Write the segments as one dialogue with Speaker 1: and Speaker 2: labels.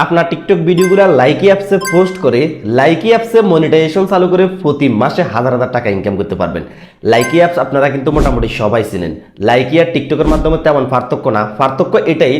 Speaker 1: আপনার টিকটক ভিডিওগুলো লাইকি অ্যাপসে পোস্ট করে লাইকি অ্যাপসে মনিটাইজেশন চালু করে প্রতি মাসে হাজার হাজার টাকা ইনকাম করতে পারবেন। লাইকি অ্যাপস আপনারা কিন্তু মোটামুটি সবাই চিনেন। লাইকি আর টিকটকের মাধ্যমে তেমন পার্থক্য না। পার্থক্য এটাই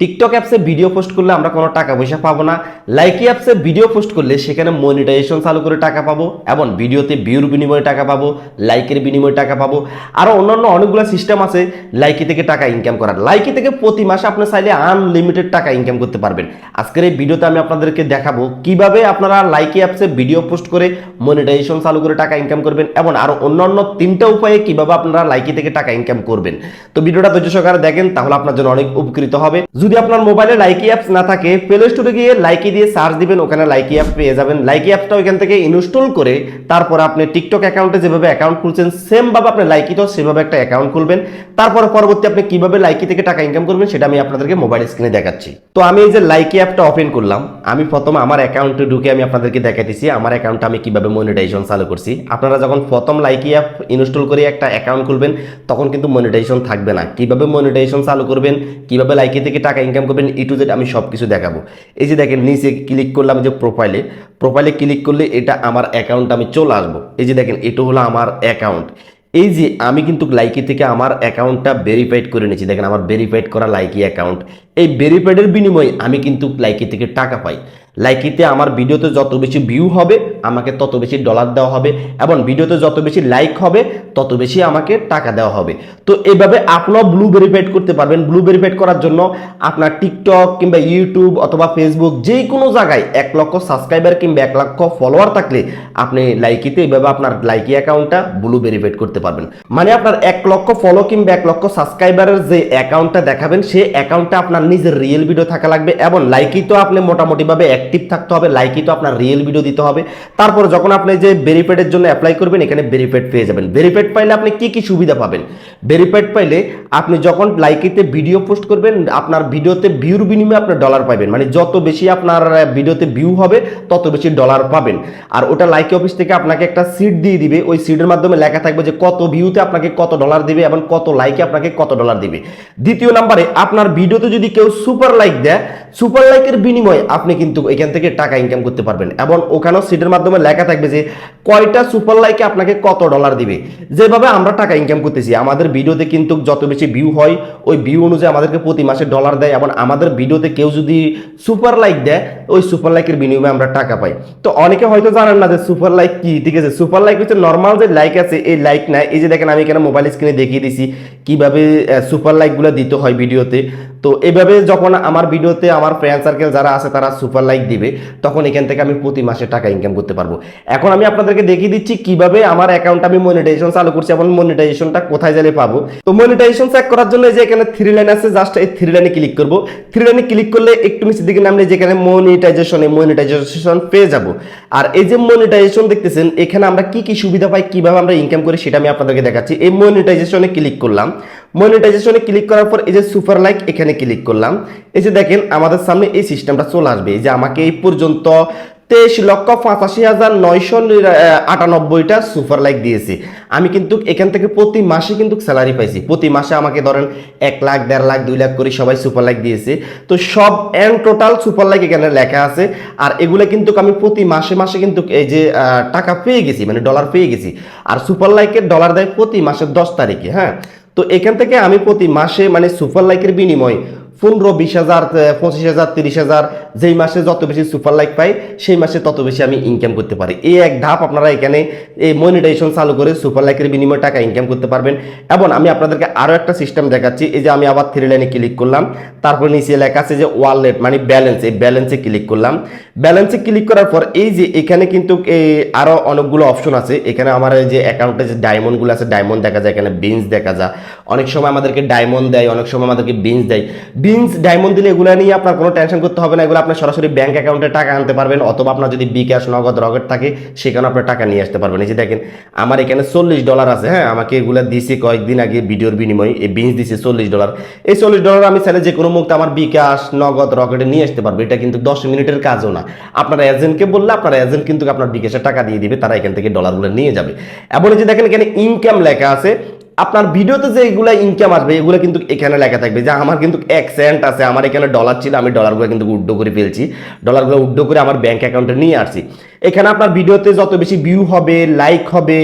Speaker 1: টিকটক অ্যাপসে ভিডিও পোস্ট করলে আমরা কোনো টাকা পয়সা পাবো না। লাইকি অ্যাপসে ভিডিও পোস্ট করলে সেখানে মনিটাইজেশন চালু করে টাকা পাবো এবং ভিডিওতে ভিউর বিনিময়ে টাকা পাবো লাইকের বিনিময়ে টাকা পাবো। আরও অন্যান্য অনেকগুলো সিস্টেম আছে লাইকি থেকে টাকা ইনকাম করার। লাইকি থেকে প্রতি মাসে আপনি চাইলে আনলিমিটেড টাকা ইনকাম করতে পারবেন। আজকের এই ভিডিওতে আমি আপনাদেরকে দেখাবো কীভাবে আপনারা লাইকি অ্যাপসে ভিডিও পোস্ট করে মনিটাইজেশন চালু করে টাকা ইনকাম করবেন এবং আরও অন্যান্য তিনটা উপায়ে কীভাবে আপনারা লাইকি থেকে টাকা ইনকাম করবেন। তো ভিডিওটা ধৈর্য সহকারে দেখেন, তাহলে আপনার জন্য অনেক উপকৃত হবে। যদি আপনার মোবাইলে লাইকি অ্যাপস না থাকে প্লে স্টোরে গিয়ে লাইকি দিয়ে সার্চ দিবেন, ওখানে লাইকি অ্যাপ পেয়ে যাবেন। লাইকি অ্যাপটা ওইখান থেকে ইনস্টল করে তারপর আপনি টিকটক অ্যাকাউন্টে যেভাবে অ্যাকাউন্ট খুলছেন সেম ভাবে আপনি লাইকিতেও সেভাবে একটা অ্যাকাউন্ট খুলবেন। তারপর পরবর্তী আপনি কীভাবে লাইকি থেকে টাকা ইনকাম করবেন, সেটা আমি আপনাদেরকে মোবাইল স্ক্রিনে দেখাচ্ছি। তো আমি এই যে লাইকি অ্যাপটা ওপেন করলাম, আমি প্রথম আমার অ্যাকাউন্টে ঢুকে আমি আপনাদেরকে দেখাতেছি আমার অ্যাকাউন্টে আমি কীভাবে মনিটাইজেশন চালু করছি। আপনারা যখন প্রথম লাইকি অ্যাপ ইনস্টল করে একটা অ্যাকাউন্ট খুলবেন, তখন কিন্তু মনিটাইজেশন থাকবে না। কীভাবে মনিটাইজেশন চালু করবেন, কীভাবে লাইকি থেকে টাকা ইনকাম করবেন ই টু জেড আমি সব কিছু দেখাবো। এই যে দেখেন, নিচে ক্লিক করলাম যে প্রোফাইলে প্রোফাইলে ক্লিক করলে এটা আমার অ্যাকাউন্ট আমি চলে আসব। এই যে দেখেন, এটা হলো আমার অ্যাকাউন্ট এই যে আমি কিন্তু লাইকি থেকে আমার অ্যাকাউন্টটা ভেরিফাইড করে নিয়েছি। দেখেন, আমার ভেরিফাইড করা লাইকি অ্যাকাউন্ট এই ভেরিফাইডের বিনিময়ে আমি কিন্তু লাইকি থেকে টাকা পাই। লাইকিতে আমার ভিডিওতে যত বেশি ভিউ হবে, আমাকে তত বেশি ডলার দেওয়া হবে এবং ভিডিওতে যত বেশি লাইক হবে, তত বেশি আমাকে টাকা দেওয়া হবে। তো এইভাবে আপনিও ব্লু ভেরিফাইড করতে পারবেন। ব্লু ভেরিফাইড করার জন্য আপনার টিকটক কিংবা ইউটিউব অথবা ফেসবুক যে কোনো জায়গায় এক লক্ষ সাবস্ক্রাইবার কিংবা এক লক্ষ ফলোয়ার থাকলে আপনি লাইকিতে এইভাবে আপনার লাইকি অ্যাকাউন্টটা ব্লু ভেরিফাইড করতে পারবেন। মানে আপনার এক লক্ষ ফলো কিংবা এক লক্ষ সাবস্ক্রাইবারের যে অ্যাকাউন্টটা দেখাবেন সেই অ্যাকাউন্টটা আপনার নিজের রিয়েল ভিডিও থাকা লাগবে এবং লাইকি তো আপনি মোটামুটিভাবে অ্যাক্টিভ থাকতে হবে লাইকি তো আপনার রিয়েল ভিডিও দিতে হবে। তারপর যখন আপনি যে ভেরিফাইডের জন্য অ্যাপ্লাই করবেন, এখানে ভেরিফাইড পেয়ে যাবেন। ভেরিফাইড পাইলে আপনি কি কি সুবিধা পাবেন? ভেরিফাইড পাইলে আপনি যখন লাইকিতে ভিডিও পোস্ট করবেন, আপনার ভিডিওতে ভিউর বিনিময়ে আপনি ডলার পাবেন মানে যত বেশি আপনার ভিডিওতে ভিউ হবে, তত বেশি ডলার পাবেন। আর ওটা লাইকি অফিস থেকে আপনাকে একটা সিট দিয়ে দিবে। ওই সিটের মাধ্যমে লেখা থাকবে যে কত ভিউতে আপনাকে কত ডলার দিবে এবং কত লাইকে আপনাকে কত ডলার দিবে। দ্বিতীয় নাম্বারে, আপনার ভিডিওতে যদি কেউ সুপার লাইক দেয় সুপার লাইকের বিনিময়ে আপনি কিন্তু এখান থেকে টাকা ইনকাম করতে পারবেন। এবং ওখানেও সিটের মাধ্যমে লেখা থাকবে যে, কয়টা সুপার লাইকে আপনাকে কত ডলার দিবে? যেভাবে আমরা টাকা ইনকাম করতেছি, আমাদের ভিডিওতে কিন্তু যত বেশি ভিউ হয়, ওই ভিউ অনুযায়ী আমাদেরকে প্রতি মাসে ডলার দেয় এবং আমাদের ভিডিওতে কেউ যদি সুপার লাইক দেয় ওই সুপার লাইকের বিনিময়ে আমরা টাকা পাই। তো অনেকে হয়তো জানেন না যে সুপার লাইক কি? ঠিক আছে, সুপার লাইক হচ্ছে নর্মাল যে লাইক আছে, এই লাইক না এই যে দেখেন আমি এখানে মোবাইল স্ক্রিনে দেখিয়ে দিছি কীভাবে সুপার লাইকগুলো দিতে হয় ভিডিওতে। তো এভাবে যখন আমার ভিডিওতে আমার ফ্রেন্ড সার্কেল যারা আছে, তারা সুপার লাইক দিবে, তখন এখান থেকে আমি প্রতি মাসে টাকা ইনকাম করতে পারব। এখন আমি আপনাদেরকে দেখিয়ে দিচ্ছি কীভাবে আমার অ্যাকাউন্ট আমি মনিটাইজেশন চালু করছি এবং মনিটাইজেশনটা কোথায় গেলে পাবো। তো মনিটাইজেশন চেক করার জন্য যে এখানে থ্রি লাইন আছে জাস্ট এই থ্রি লাইনে ক্লিক করব। থ্রি লাইনে ক্লিক করলে একটু নিচের দিকে নামলে যেখানে মনিটাইজেশন এই মনিটাইজেশন পেয়ে যাব। আর এই যে মনিটাইজেশন দেখতেছেন, এখানে আমরা কি কি সুবিধা পাই, কীভাবে আমরা ইনকাম করি সেটা আমি আপনাদেরকে দেখাচ্ছি। এই মনিটাইজেশনে ক্লিক করলাম। মনিটাইজেশনে ক্লিক করার পর এই যে সুপার লাইক এখানে ক্লিক করলাম। এই যে দেখেন, আমাদের সামনে এই সিস্টেমটা চলে আসবে। যে আমাকে এই পর্যন্ত তেইশ লক্ষ পঁচাশি হাজার নয়শো আটানব্বইটা সুপার লাইক দিয়েছি। আমি কিন্তু এখান থেকে প্রতি মাসে কিন্তু স্যালারি পাইছি। প্রতি মাসে আমাকে ধরেন এক লাখ, দেড় লাখ, দুই লাখ করে সবাই সুপার লাইক দিয়েছে। তো সব এন টোটাল সুপার লাইক এখানে লেখা আছে। আর এগুলো কিন্তু আমি প্রতি মাসে মাসে কিন্তু এই যে টাকা পেয়ে গেছি মানে ডলার পেয়ে গেছি। আর সুপার লাইকের ডলার দেয় প্রতি মাসের দশ তারিখে হ্যাঁ? তো এখান থেকে আমি প্রতি মাসে মানে সুপার লাইকের বিনিময় পনেরো, বিশ হাজার পঁচিশ হাজার, তিরিশ হাজার, যেই মাসে যত বেশি সুপার লাইক পাই, সেই মাসে তত বেশি আমি ইনকাম করতে পারি। এই এক ধাপ আপনারা এখানে এই মনিটাইজেশন চালু করে সুপার লাইকের বিনিময়ে টাকা ইনকাম করতে পারবেন। এবং আমি আপনাদেরকে আরও একটা সিস্টেম দেখাচ্ছি, এই যে আমি আবার থ্রি লাইনে ক্লিক করলাম। তারপর নিচে লেখা আছে যে ওয়ালেট মানে ব্যালেন্স এই ব্যালেন্সে ক্লিক করলাম। ব্যালেন্সে ক্লিক করার পর এই যে এখানে কিন্তু এই আরও অনেকগুলো অপশন আছে। এখানে আমার এই যে অ্যাকাউন্টে যে ডায়মন্ডগুলো আছে ডায়মন্ড দেখা যায়, এখানে বিনস দেখা যায়। অনেক সময় আমাদেরকে ডায়মন্ড দেয়, অনেক সময় আমাদেরকে বিনস দেয়। বিনস ডায়মন্ড দিলে এগুলো নিয়ে আপনার কোনো টেনশন করতে হবে না, এগুলো আপনার সরাসরি ব্যাঙ্ক অ্যাকাউন্টে টাকা আনতে পারবেন, অথবা আপনার যদি বিকাশ নগদ, রকেট থাকে, সেখানে আপনার টাকা নিয়ে আসতে পারবেন। এই যে দেখেন, আমার এখানে চল্লিশ ডলার আছে হ্যাঁ? আমাকে এগুলো দিয়েছে কয়েকদিন আগে ভিডিওর বিনিময়ে, এই বিনস দিছে চল্লিশ ডলার এই চল্লিশ ডলার আমি চাইলে যে কোনো মুহূর্তে আমার বিকাশ নগদ, রকেটে নিয়ে আসতে পারব। এটা কিন্তু দশ মিনিটের কাজও না। আপনার এজেন্টকে বললে, আপনার এজেন্ট কিন্তু আপনার বিকাশে টাকা দিয়ে দিবে, তারা এখান থেকে ডলারগুলো নিয়ে যাবে। এবং এই যে দেখেন, এখানে ইনকাম লেখা আছে আপনার ভিডিওতে যে এগুলো ইনকাম আসবে এগুলো কিন্তু এখানে লেখা থাকবে যে আমার কিন্তু এক সেন্ট আছে, আমার এখানে ডলার ছিল, আমি ডলারগুলো কিন্তু উড্ডো করে ফেলছি ডলারগুলো উড্ডো করে আমার ব্যাঙ্ক অ্যাকাউন্টে নিয়ে আসছি। এখানে আপনার ভিডিওতে যত বেশি ভিউ হবে লাইক হবে,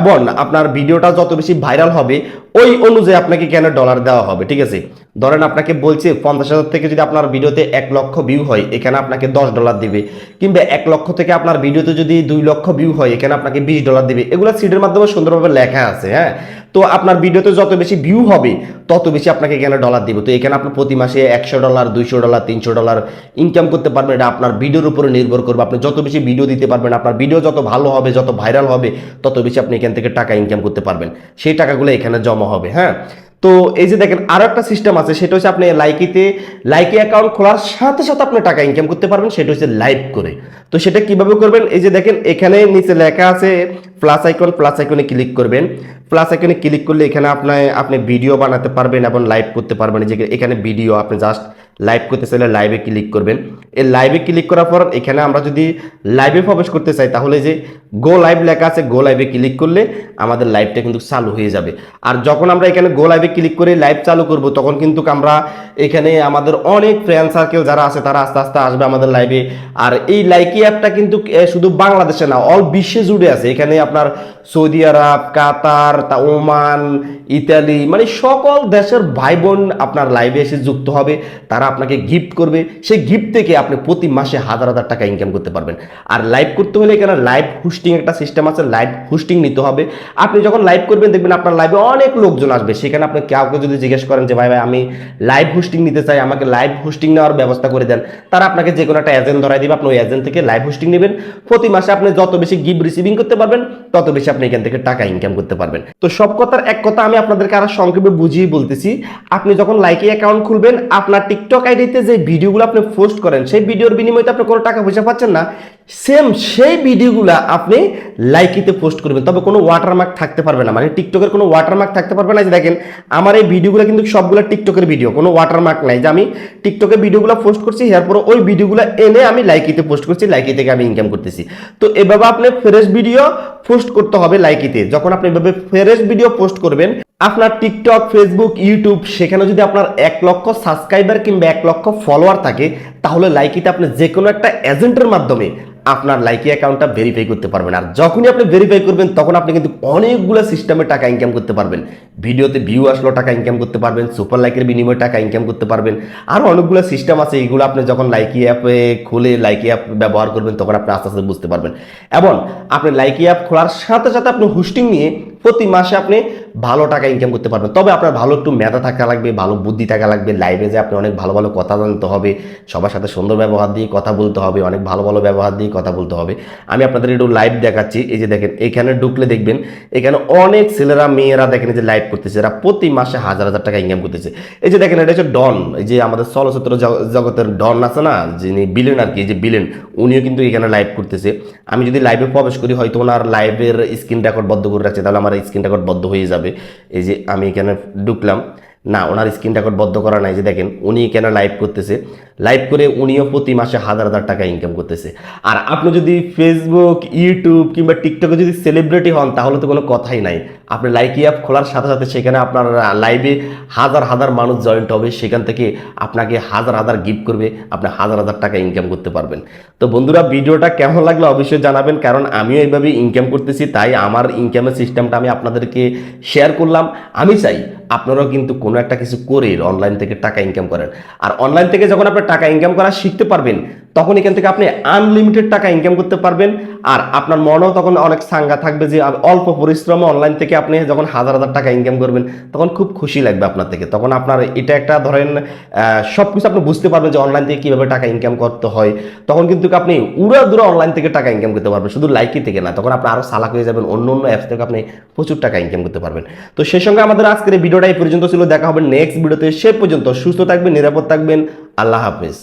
Speaker 1: এবং আপনার ভিডিওটা যত বেশি ভাইরাল হবে, ওই অনুযায়ী আপনাকে কেন ডলার দেওয়া হবে, ঠিক আছে? ধরেন আপনাকে বলছে পঞ্চাশ হাজার থেকে যদি আপনার ভিডিওতে এক লক্ষ ভিউ হয়, এখানে আপনাকে দশ ডলার দিবে। কিংবা এক লক্ষ থেকে আপনার ভিডিওতে যদি দুই লক্ষ ভিউ হয়, এখানে আপনাকে বিশ ডলার দিবে। এগুলো সিডের মাধ্যমে সুন্দরভাবে লেখা আছে হ্যাঁ? তো আপনার ভিডিওতে যত বেশি ভিউ হবে, তত বেশি আপনাকে এখানে ডলার দিবে। তো এখানে আপনি প্রতি মাসে একশো ডলার দুইশো ডলার তিনশো ডলার ইনকাম করতে পারবেন। এটা আপনার ভিডিওর উপরে নির্ভর করবে। আপনি যত বেশি ভিডিও দিতে পারবেন, আপনার ভিডিও যত ভালো হবে, যত ভাইরাল হবে, তত বেশি আপনি এখান থেকে টাকা ইনকাম করতে পারবেন। সেই টাকাগুলো এখানে জমা হবে হ্যাঁ? তো এই যে দেখেন আরও একটা সিস্টেম আছে, সেটা হচ্ছে আপনি লাইকিতে লাইকি অ্যাকাউন্ট খোলার সাথে সাথে আপনি টাকা ইনকাম করতে পারবেন, সেটা হচ্ছে লাইভ করে। তো সেটা কীভাবে করবেন? এই যে দেখেন, এখানে নিচে লেখা আছে প্লাস আইকন প্লাস আইকনে ক্লিক করবেন। প্লাস আইকনে ক্লিক করলে এখানে আপনার আপনি ভিডিও বানাতে পারবেন এবং লাইভ করতে পারবেন। যে এখানে ভিডিও আপনি জাস্ট লাইভ করতে চাইলে লাইভে ক্লিক করবেন। এই লাইভে ক্লিক করার পর এখানে আমরা যদি লাইভে প্রবেশ করতে চাই, তাহলে যে গো লাইভ লেখা আছে গো লাইভে ক্লিক করলে আমাদের লাইভটা কিন্তু চালু হয়ে যাবে। আর যখন আমরা এখানে গো লাইভে ক্লিক করে লাইভ চালু করব, তখন কিন্তু আমরা এখানে আমাদের অনেক ফ্রেন্ড সার্কেল যারা আছে, তারা আস্তে আস্তে আসবে আমাদের লাইভে আর এই লাইকি অ্যাপটা কিন্তু শুধু বাংলাদেশে না অল বিশ্বে জুড়ে আছে। এখানে আপনার সৌদি আরব, কাতার, তা ওমান, ইতালি মানে সকল দেশের ভাই বোন আপনার লাইভে এসে যুক্ত হবে। তারা আপনাকে গিফট করবে, সেই গিফট থেকে আপনি প্রতি মাসে হাজার হাজার টাকা ইনকাম করতে পারবেন। আর লাইভ করতে হলে এখানে লাইভ হোস্টিং একটা সিস্টেম আছে লাইভ হোস্টিং নিতে হবে। আপনি যখন লাইভ করবেন, দেখবেন আপনার লাইভে অনেক লোকজন আসবে। সেখানে আপনি কাউকে যদি জিজ্ঞেস করেন যে, ভাই ভাই, আমি লাইভ হোস্টিং নিতে চাই, আমাকে লাইভ হোস্টিং নেওয়ার ব্যবস্থা করে দেন। তারা আপনাকে যে কোনো একটা এজেন্ট ধরাই দিবে, আপনি ওই এজেন্ট থেকে লাইভ হোস্টিং নেবেন। প্রতি মাসে আপনি যত বেশি গিফট রিসিভিং করতে পারবেন, তত বেশি আপনি এখান থেকে টাকা ইনকাম করতে পারবেন। তো সব কথার এক কথা আমি আপনাদেরকে আরও সংক্ষেপে বুঝিয়ে বলতেছি। আপনি যখন লাইকি অ্যাকাউন্ট খুলবেন, আপনার টিকটক আইডিতে যে ভিডিওগুলো আপনি পোস্ট করেন, সেই ভিডিওর বিনিময়ে আপনি কোনো টাকা পয়সা পাচ্ছেন না। সেম সেই ভিডিওগুলো আপনি লাইকিতে পোস্ট করবেন। তবে কোনো ওয়াটারমার্ক থাকতে পারবে না। মানে টিকটকের কোনো ওয়াটারমার্ক থাকতে পারবে না। যে দেখেন, আমার এই ভিডিওগুলো কিন্তু সবগুলো টিকটকের ভিডিও কোনো ওয়াটারমার্ক নাই। যে আমি টিকটকে ভিডিওগুলো পোস্ট করছি, এরপর ওই ভিডিওগুলো এনে আমি লাইকিতে পোস্ট করছি লাইকি থেকে আমি ইনকাম করতেছি। তো এভাবে আপনি ফ্রেশ ভিডিও পোস্ট করতে হবে লাইকিতে যখন আপনি এভাবে ফ্রেশ ভিডিও পোস্ট করবেন আপনার টিকটক ফেসবুক ইউটিউব সেখানে যদি আপনার এক লক্ষ সাবস্ক্রাইবার কিংবা এক লক্ষ ফলোয়ার থাকে, তাহলে লাইকিতে আপনি যে কোনো একটা এজেন্টের মাধ্যমে আপনার লাইকি অ্যাকাউন্টটা ভেরিফাই করতে পারবেন। আর যখনই আপনি ভেরিফাই করবেন, তখন আপনি কিন্তু অনেকগুলো সিস্টেমে টাকা ইনকাম করতে পারবেন। ভিডিওতে ভিউ আসলো, টাকা ইনকাম করতে পারবেন। সুপার লাইকের বিনিময়ে টাকা ইনকাম করতে পারবেন। আরও অনেকগুলো সিস্টেম আছে এইগুলো আপনি যখন লাইকি অ্যাপে খুলে লাইকি অ্যাপ ব্যবহার করবেন, তখন আপনি আস্তে আস্তে বুঝতে পারবেন। এবং আপনি লাইকি অ্যাপ খোলার সাথে সাথে আপনি হোস্টিং নিয়ে প্রতি মাসে আপনি ভালো টাকা ইনকাম করতে পারবেন। তবে আপনার ভালো একটু মেধা থাকা লাগবে, ভালো বুদ্ধি থাকা লাগবে লাইভে যে আপনি অনেক ভালো ভালো কথা জানতে হবে, সবার সাথে সুন্দর ব্যবহার দিয়ে কথা বলতে হবে, অনেক ভালো ভালো ব্যবহার দিয়ে কথা বলতে হবে। আমি আপনাদের একটু লাইভ দেখাচ্ছি, এই যে দেখেন, এখানে ঢুকলে দেখবেন, এখানে অনেক ছেলেরা, মেয়েরা দেখেন যে লাইভ করতেছে এরা প্রতি মাসে হাজার হাজার টাকা ইনকাম করতেছে। এই যে দেখেন, এটা হচ্ছে ডন, এই যে আমাদের চলচ্চিত্র জগ- জগতের ডন আছে না, যিনি বিলেন আর কি যে বিলেন উনিও কিন্তু এখানে লাইভ করতেছে। আমি যদি লাইভে প্রবেশ করি, হয়তো ওনার লাইভের স্ক্রিন রেকর্ড বদ্ধ করে রাখছে, তাহলে আমার স্ক্রিন রেকর্ড বদ্ধ হয়ে যাবে। এই যে আমি এখানে ঢুকলাম, না, ওনার স্ক্রিন রেকর্ড বদ্ধ করা নাই যে দেখেন, উনি কেন লাইভ করতেছে। লাইভ করে উনিও প্রতি মাসে হাজার হাজার টাকা ইনকাম করতেছে। আর আপনি যদি ফেসবুক ইউটিউব কিংবা টিকটকে যদি সেলিব্রিটি হন, তাহলে তো কোনো কথাই নাই। আপনি লাইকি অ্যাপ খোলার সাথে সাথে সেখানে আপনার লাইভে হাজার হাজার মানুষ জয়েন্ট হবে। সেখান থেকে আপনাকে হাজার হাজার গিফট করবে। আপনি হাজার হাজার টাকা ইনকাম করতে পারবেন। তো বন্ধুরা, ভিডিওটা কেমন লাগল অবশ্যই জানাবেন, কারণ আমিও এইভাবে ইনকাম করতেছি, তাই আমার ইনকামের সিস্টেমটা আমি আপনাদেরকে শেয়ার করলাম। আমি চাই আপনারাও কিন্তু কোনো একটা কিছু করে অনলাইন থেকে টাকা ইনকাম করেন। আর অনলাইন থেকে যখন আপনি টাকা ইনকাম করা শিখতে পারবেন তখন এখান থেকে আপনি আনলিমিটেড টাকা ইনকাম করতে পারবেন। আর আপনার মনেও তখন অনেক সাঙ্গা থাকবে যে অল্প পরিশ্রমে অনলাইন থেকে আপনি যখন হাজার হাজার টাকা ইনকাম করবেন, তখন খুব খুশি লাগবে আপনার থেকে। তখন আপনার এটা একটা ধরেন সব কিছু আপনি বুঝতে পারবেন যে অনলাইন থেকে কীভাবে টাকা ইনকাম করতে হয়। তখন কিন্তু আপনি উড়া দূরা অনলাইন থেকে টাকা ইনকাম করতে পারবেন, শুধু লাইকি থেকে না। তখন আপনি আরও সালাক হয়ে যাবেন, অন্য অন্য অ্যাপস থেকে আপনি প্রচুর টাকা ইনকাম করতে পারবেন। তো সেই সঙ্গে আমাদের আজকের এই ভিডিওটা এই পর্যন্ত ছিল। দেখা হবে নেক্সট ভিডিওতে সে পর্যন্ত সুস্থ থাকবেন, নিরাপদ থাকবেন। আল্লাহ হাফেজ।